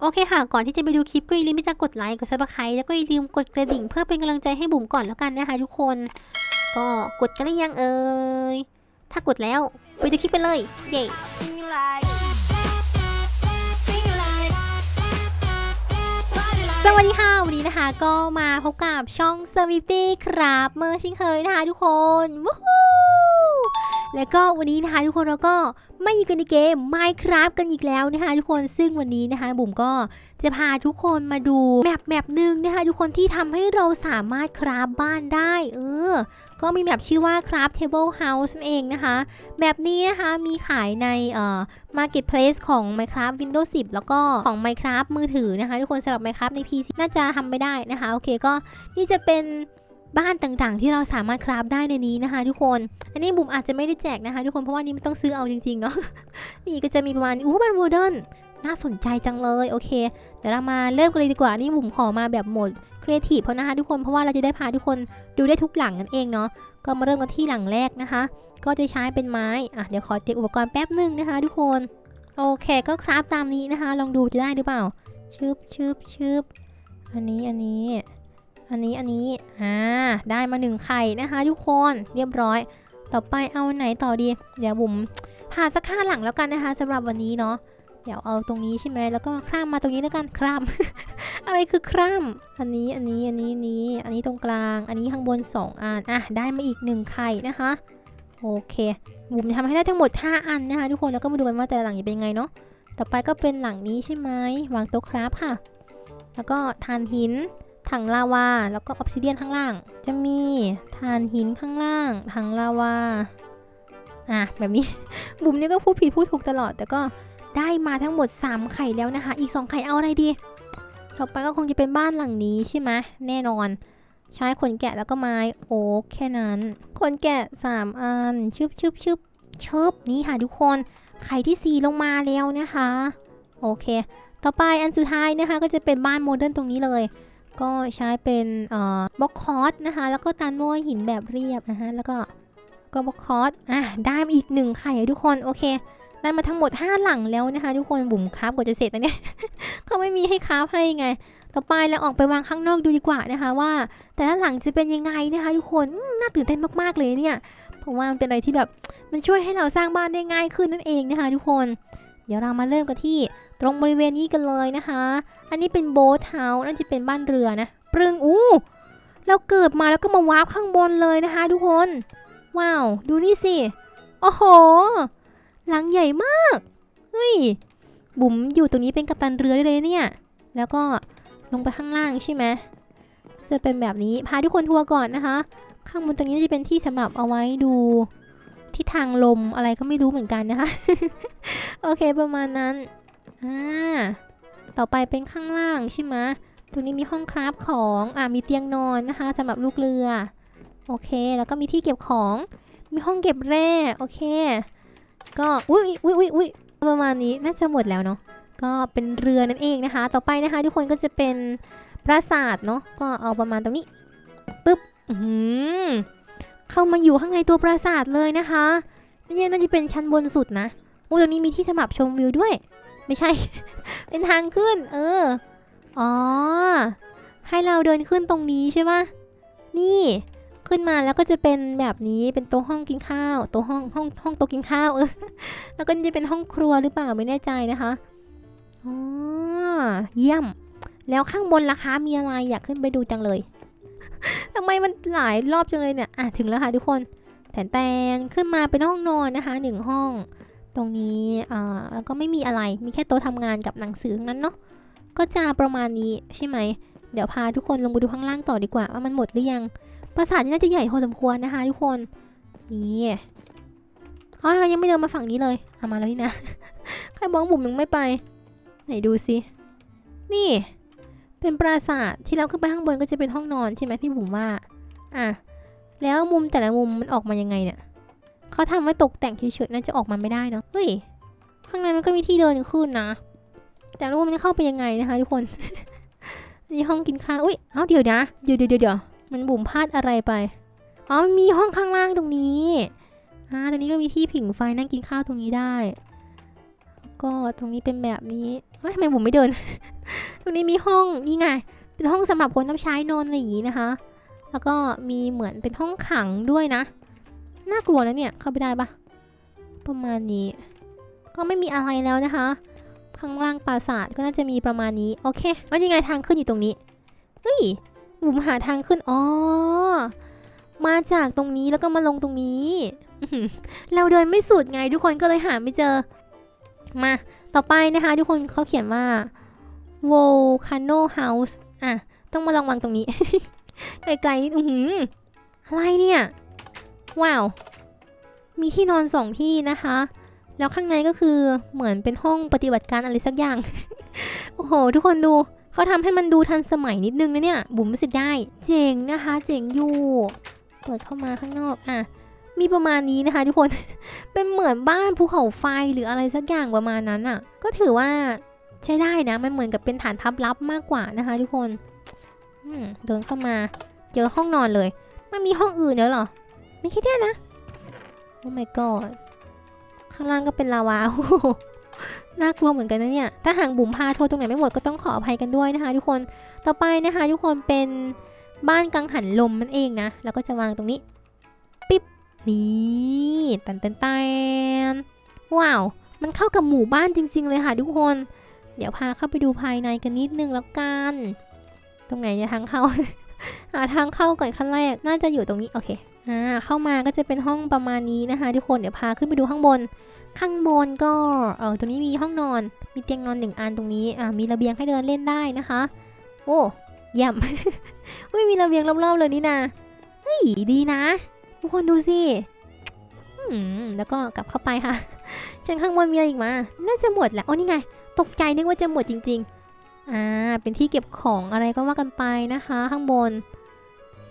โอเคค่ะ ก่อนที่จะไปดูคลิปก็อย่าลืมที่จะกดไลค์ กดซับสไครต์แล้วก็อย่าลืมกดกระดิ่งเพื่อเป็นกำลังใจให้บุ๋มก่อนแล้วกันนะคะทุกคน ก็กดกันหรือยังเอ่ย ถ้ากดแล้วไปดูคลิปไปเลย เย้สวัสดีค่ะวันนี้นะคะก็มาพบกับช่อง s w i f t y ครับเมื่อชิงเคยนะคะทุกคนวู้ แล้วก็วันนี้นะคะทุกคนเราก็ไม่อยู่กันในเกม Minecraft กันอีกแล้วนะคะทุกคนซึ่งวันนี้นะคะบุ๋มก็จะพาทุกคนมาดูแมปแมปหนึ่งนะคะทุกคนที่ทำให้เราสามารถคราฟบ้านได้ เออ ก็มีแมปชื่อว่า Craft Table House นั่นเองนะคะแบบนี้นะคะมีขายในเอ่อ Marketplace ของ Minecraft Windows 10 แล้วก็ของ Minecraft มือถือนะคะ ทุกคนสำหรับ Minecraft ใน PC น่าจะทำไม่ได้นะคะ โอเคก็นี่จะเป็น บ้านต่างๆ ที่เราสามารถคราฟได้ในนี้นะคะ ทุกคน อันนี้บุ๋มอาจจะไม่ได้แจกนะคะ ทุกคนเพราะว่านี่มันต้องซื้อเอาจริงๆเนาะนี่ก็จะมีประมาณอู้บ้านโมเดิร์นน่าสนใจจังเลยโอเคเดี๋ยวเรามาเริ่มกันเลยดีกว่านี่บุ๋มขอมาแบบหมดครีเอทีฟเพราะนะคะทุกคนเพราะว่าเราจะได้พาทุกคนดูได้ทุกหลังนั่นเองเนาะก็มาเริ่มกันที่หลังแรกนะคะ ก็จะใช้เป็นไม้อะเดี๋ยวขอเตรียมอุปกรณ์แป๊บหนึ่งนะคะ ทุกคนโอเคก็คราฟตามนี้นะคะ ลองดูจะได้หรือเปล่าชึบชึบชึบอันนี้อันนี้ อันนี้อันนี้อ่าได้มาหนึ่งไข่นะคะ ทุกคนเรียบร้อย ต่อไปเอาไหนต่อดี เดี๋ยวบุ๋มหาสักค่าหลังแล้วกันนะคะสำหรับวันนี้เนาะเดี๋ยวเอาตรงนี้ใช่ไหมแล้วก็ข้ามมาตรงนี้แล้วกันคร่ำอะไรคือคร่ำอันนี้อันนี้อันนี้นี้ อันนี้ตรงกลาง อันนี้ข้างบนสองอันอะได้มาอีกหนึ่งไข่นะคะโอเคบุ๋มจะทำให้ได้ทั้งหมด 5 อันนะคะทุกคนแล้วก็มาดูกันว่าแต่หลังจะเป็นยังไงเนาะต่อไปก็เป็นหลังนี้ใช่ไหมวางโต๊ะคราฟค่ะ แล้วก็ทานหิน ถังลาวา แล้วก็ออ s ซิเดียนข้างล่าง จะมีทานหินข้างล่าง ถังลาวา อะ แบบนี้ บุ๋มเนี่ยก็พูดผิดพูดถูกตลอด แต่ก็ได้มาทั้งหมด 3 ไข่แล้วนะคะ อีก 2 ไข่เอาอะไรดี ต่อไปก็คงจะเป็นบ้านหลังนี้ใช่ไหมแน่นอน ใช้ขนแกะแล้วก็ไม้โอ๊กแค่นั้น ขนแกะ 3 อัน ชึบชึบชึบชึบนี่ค่ะทุกคน ไข่ที่ 4 ลงมาแล้วนะคะ โอเค ต่อไปอันสุดท้ายนะคะ ก็จะเป็นบ้านโมเดิร์นตรงนี้เลย ก็ใช้เป็นบล็อกคอร์สนะคะ แล้วก็ตานมั่วหินแบบเรียบนะคะแล้วก็ก็บล็อกคอร์สอะได้มาอีกหนึ่งไข่ทุกคนโอเคได้มาทั้งหมด 5 หลังแล้วนะคะ ทุกคนบุ๋มคราฟกว่าจะเสร็จนะเนี่ยเขาไม่มีให้คราฟให้ไง ต่อไปเราออกไปวางข้างนอกดูดีกว่านะคะ ว่า แต่ละหลังจะเป็นยังไงนะคะ ทุกคนน่าตื่นเต้นมากๆเลยเนี่ยเพราะว่ามันเป็นอะไรที่แบบมันช่วยให้เราสร้างบ้านได้ง่ายขึ้นนั่นเองนะคะ ทุกคน เดี๋ยวเรามาเริ่มกันที่ ตรงบริเวณนี้กันเลยนะคะ อันนี้เป็นโบ๊ทเฮาส์นั่นจะเป็นบ้านเรือนะปรึงอู้เราเกิดมาแล้วก็มาวาร์ปข้างบนเลยนะคะทุกคน ว้าว ดูนี่สิ โอ้โห หลังใหญ่มาก เฮ้ย บุ๋มอยู่ตรงนี้เป็นกัปตันเรือได้เลยเนี่ย แล้วก็ลงไปข้างล่างใช่ไหม จะเป็นแบบนี้ พาทุกคนทัวร์ก่อนนะคะ ข้างบนตรงนี้จะเป็นที่สำหรับเอาไว้ดูทิศทางลมอะไรก็ไม่รู้เหมือนกันนะคะ โอเคประมาณนั้น อ่าต่อไปเป็นข้างล่างใช่ไหมตรงนี้มีห้องคราฟของอ่ามีเตียงนอนนะคะสำหรับลูกเรือ โอเค แล้วก็มีที่เก็บของ มีห้องเก็บแร่โอเค ก็อุ้ยอุ้ยอุ้ยอุ้ยประมาณนี้น่าจะหมดแล้วเนาะก็เป็นเรือนั่นเองนะคะ ต่อไปนะคะ ทุกคนก็จะเป็นปราสาทเนาะก็เอาประมาณตรงนี้ปึ๊บอือหือเข้ามาอยู่ข้างในตัวปราสาทเลยนะคะนี่น่าจะเป็นชั้นบนสุดนะโอ้ตรงนี้มีที่สำหรับชมวิวด้วย ไม่ใช่ เป็นทางขึ้น เออ อ๋อ ให้เราเดินขึ้นตรงนี้ใช่ปะนี่ขึ้นมาแล้วก็จะเป็นแบบนี้เป็นโต๊ะห้องกินข้าวโต๊ะห้องห้องห้องโต๊ะกินข้าวเออแล้วก็จะเป็นห้องครัวหรือเปล่าไม่แน่ใจนะคะอ๋อเยี่ยม แล้วข้างบนราคามีอะไรอยากขึ้นไปดูจังเลยทำไมมันหลายรอบจังเลยเนี่ยอะถึงแล้วค่ะทุกคนแตนแตนขึ้นมาเป็นห้องนอนนะคะหนึ่งห้อง ตรงนี้อ่าแล้วก็ไม่มีอะไรมีแค่โต๊ะทำงานกับหนังสือนั้นเนาะก็จะประมาณนี้ใช่ไหม เดี๋ยวพาทุกคนลงไปดูข้างล่างต่อดีกว่าว่ามันหมดหรือยัง ปราสาทนี่น่าจะใหญ่พอสมควรนะคะทุกคนนี่อ๋อเรายังไม่เดินมาฝั่งนี้เลยเอามาแล้วนี่นะใครบอกบุ๋มยังไม่ไป ไหนดูสินี่ เป็นปราสาทที่เราขึ้นไปข้างบนก็จะเป็นห้องนอนใช่ไหมพี่บุ๋มว่าอะแล้วมุมแต่ละมุมมันออกมายังไงเนี่ย เขาทำไว้ตกแต่งเฉยๆน่าจะออกมาไม่ได้เนาะเฮ้ยข้างในมันก็มีที่เดินขึ้นนะ แต่ไม่รู้มันเข้าไปยังไงนะคะทุกคนนี่ห้องกินข้าวอุ้ยเอ้าเดี๋ยวนะเดี๋ยวเดี๋ยวเดี๋ยวมันบุ๋มพลาดอะไรไปอ๋อมันมีห้องข้างล่างตรงนี้อ่าตรงนี้ก็มีที่ผิงไฟนั่งกินข้าวตรงนี้ได้ ก็ตรงนี้เป็นแบบนี้เฮ้ยทำไมบุ๋มไม่เดิน ตรงนี้มีห้องนี่ไงเป็นห้องสำหรับคนรับใช้นอนอะไรอย่างงี้นะคะ แล้วก็มีเหมือนเป็นห้องขังด้วยนะ น่ากลัวนะเนี่ย เข้าไปได้ปะประมาณนี้ ก็ไม่มีอะไรแล้วนะคะ ข้างล่างปราสาทก็น่าจะมีประมาณนี้ โอเคแล้วยังไงทางขึ้นอยู่ตรงนี้ เฮ้ยบุ๋มหาทางขึ้น อ๋อ มาจากตรงนี้แล้วก็มาลงตรงนี้ เราเดินไม่สุดไงทุกคนก็เลยหาไม่เจอ มา ต่อไปนะคะ ทุกคนเขาเขียนว่า volcano house อะ ต้องมาลองวางตรงนี้ ไกลๆอื้อหืออะไรเนี่ย ว้าว มีที่นอนสองที่นะคะ แล้วข้างในก็คือเหมือนเป็นห้องปฏิบัติการอะไรสักอย่าง โอ้โห ทุกคนดู เขาทำให้มันดูทันสมัยนิดนึงนะเนี่ย บุ๋มรู้สึกได้ เจ๋งนะคะ เจ๋งอยู่ เปิดเข้ามาข้างนอกอะ มีประมาณนี้นะคะ ทุกคน เป็นเหมือนบ้านภูเขาไฟหรืออะไรสักอย่างประมาณนั้นอะ ก็ถือว่าใช้ได้นะ มันเหมือนกับเป็นฐานทัพลับมากกว่านะคะ ทุกคนอืมเดินเข้ามา เจอห้องนอนเลย มันมีห้องอื่นแล้วหรอ ไม่คิดได้นะ โอ้ my god ข้างล่างก็เป็นลาวาโอ้น่ากลัวเหมือนกันนะเนี่ย ถ้าหากบุ๋มพาทัวร์ตรงไหนไม่หมดก็ต้องขออภัยกันด้วยนะคะทุกคน ต่อไปนะคะทุกคนเป็นบ้านกังหันลมมันเองนะ แล้วก็จะวางตรงนี้ ปิ๊บ นี่ตันตันตันว้าว มันเข้ากับหมู่บ้านจริง ๆ เลยค่ะทุกคน เดี๋ยวพาเข้าไปดูภายในกันนิดนึงแล้วกัน ตรงไหนจะทางเข้าหาทางเข้าก่อนขั้นแรก น่าจะอยู่ตรงนี้ โอเค อ่าเข้ามาก็จะเป็นห้องประมาณนี้นะคะ ทุกคนเดี๋ยวพาขึ้นไปดูข้างบน ข้างบนก็เออตรงนี้มีห้องนอน มีเตียงนอนหนึ่งอันตรงนี้อ่ามีระเบียงให้เดินเล่นได้นะคะ โอ้เยี่ยมเฮ้ยมีระเบียงรอบๆเลยนี่นะเฮ้ยดีนะ ทุกคนดูสิอืมแล้วก็กลับเข้าไปค่ะชั้นข้างบนมีอะไรอีกมา น่าจะหมดแหละโอ้นี่ไง ตกใจนึกว่าจะหมดจริง ๆ อ่า เป็นที่เก็บของอะไรก็ว่ากันไปนะคะ ข้างบน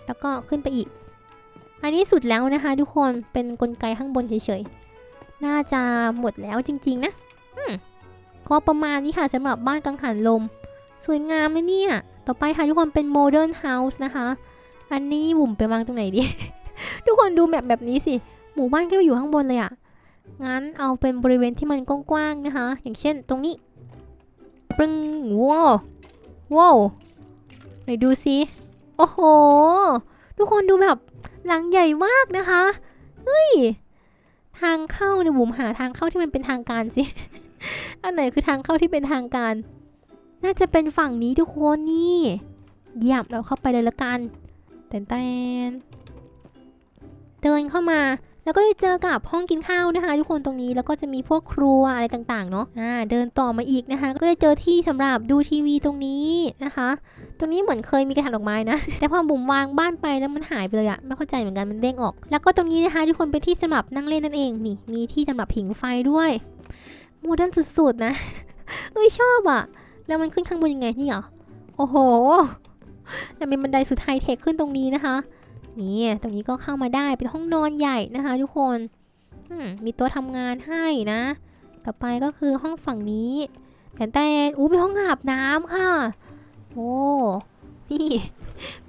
แล้วก็ขึ้นไปอีก อันนี้สุดแล้วนะคะทุกคนเป็นนกลไกข้างบนเฉยๆ น่าจะหมดแล้วจริงๆนะก็ประมาณนี้ค่ะสำหรับบ้านกังหันลม สวยงามเลยเนี่ย ต่อไปค่ะทุกคนเป็นโมเดิร์นเฮาส์นะคะ อันนี้บุ่มไปวางตรงไหนดี ทุกคนดูแบบแบบนี้สิ หมู่บ้านก็อยู่ข้างบนเลยอะ่ะ งั้นเอาเป็นบริเวณที่มันกว้างๆนะคะ อย่างเช่นตรงนี้ปรึงว้าวว้าวไหนดูสิ โอ้โห ทุกคนดูแบบ หลังใหญ่มากนะคะเฮ้ยทางเข้าเนี่ยบุ๋มหาทางเข้าที่มันเป็นทางการสิ อันไหนคือทางเข้าที่เป็นทางการ น่าจะเป็นฝั่งนี้ทุกคนนี่เยี่ยมเราเข้าไปเลยละกันแตนเตนเดินเข้ามา แล้วก็จะเจอกับห้องกินข้าวนะคะ ทุกคนตรงนี้แล้วก็จะมีพวกครัวอะไรต่างๆเนาะอ่าเดินต่อมาอีกนะคะ ก็จะเจอที่สำหรับดูทีวีตรงนี้นะคะ ตรงนี้เหมือนเคยมีกระถางดอกไม้นะ แต่พอบุ๋มวางบ้านไปแล้วมันหายไปเลยอะไม่เข้าใจเหมือนกันมันเด้งออก แล้วก็ตรงนี้นะคะ ทุกคนเป็นที่สำหรับนั่งเล่นนั่นเองนี่มีที่สำหรับผิงไฟด้วยโมเดิร์นสุดๆนะเอ้ยชอบอะแล้วมันขึ้นข้างบนยังไงนี่เหรอโอ้โหแล้วมีบันไดสุดไฮเทคขึ้นตรงนี้นะคะ นี่ตรงนี้ก็เข้ามาได้เป็นห้องนอนใหญ่นะคะทุกคนมีโต๊ะทำงานให้นะ ต่อไปก็คือห้องฝั่งนี้แต่แต่อู้เป็นห้องอาบน้ำค่ะ โอ้นี่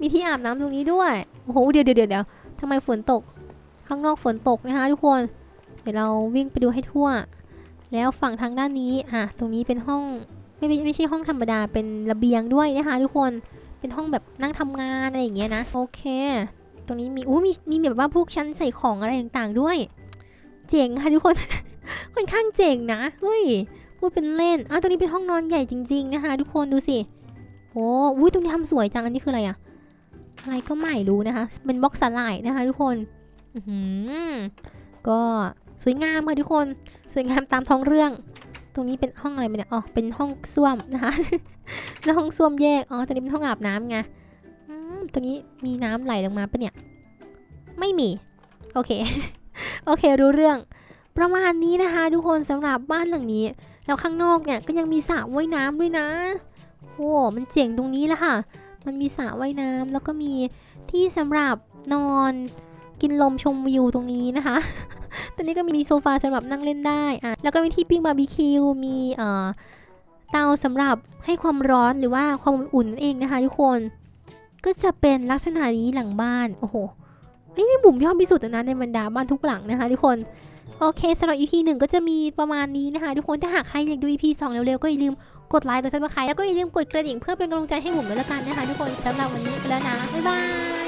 มีที่อาบน้ำตรงนี้ด้วยโอ้โหเดี๋ยวเดี๋ยวเดี๋ยวทำไมฝนตก ข้างนอกฝนตกนะคะทุกคน เดี๋ยวเราวิ่งไปดูให้ทั่ว แล้วฝั่งทางด้านนี้อะตรงนี้เป็นห้องไม่ไม่ไม่ใช่ห้องธรรมดาเป็นระเบียงด้วยนะคะทุกคนเป็นห้องแบบนั่งทำงานอะไรอย่างเงี้ยนะ โอเค ตรงนี้มีอู้มีมีแบบว่าพวกชั้นใส่ของอะไรต่างๆด้วย เจ๋งค่ะทุกคน ค่อนข้างเจ๋งนะ เฮ้ย พูดเป็นเล่นอะตรงนี้เป็นห้องนอนใหญ่จริง ๆ นะคะ ทุกคนดูสิโอ้อุ้ยตรงนี้ทำสวยจัง อันนี้คืออะไรอะอะไรก็ไม่รู้นะคะ เป็นบล็อกสลายนะคะทุกคนอือหือก็สวยงามค่ะทุกคน สวยงามตามท้องเรื่อง ตรงนี้เป็นห้องอะไรไหมเนี่ย อ๋อ เป็นห้องส้วมนะคะ แล้วห้องส้วมแยก อ๋อตรงนี้เป็นห้องอาบน้ำไงอืม ตรงนี้มีน้ำไหลลงมาปะเนี่ย ไม่มี โอเค โอเครู้เรื่อง ประมาณนี้นะคะ ทุกคนสำหรับบ้านหลังนี้ แล้วข้างนอกเนี่ยก็ยังมีสระว่ายน้ำด้วยนะโอ้มันเจ๋งตรงนี้แหละค่ะ มันมีสระว่ายน้ำแล้วก็มีที่สำหรับนอนกินลมชมวิวตรงนี้นะคะตอนนี้ก็มีโซฟาสำหรับนั่งเล่นได้อะแล้วก็มีที่ปิ้งบาร์บีคิว มีเอ่อเตาสำหรับให้ความร้อนหรือว่าความอุ่นนั่นเองนะคะทุกคน ก็จะเป็นลักษณะนี้หลังบ้าน โอ้โหไอ้นี่บุ๋มยอบที่สุดนะในบรรดาบ้านทุกหลังนะคะทุกคน โอเคสำหรับ EP หนึ่งก็จะมีประมาณนี้นะคะ ทุกคน ถ้าหากใครอยากดู EP 2 เร็วๆ ก็อย่าลืมกดไลค์ กดซับสไครต์แล้วก็อย่าลืมกดกระดิ่งเพื่อเป็นกำลังใจให้บุ๋มด้วยละกันนะคะ ทุกคนสำหรับวันนี้ไปแล้วนะ บ๊ายบาย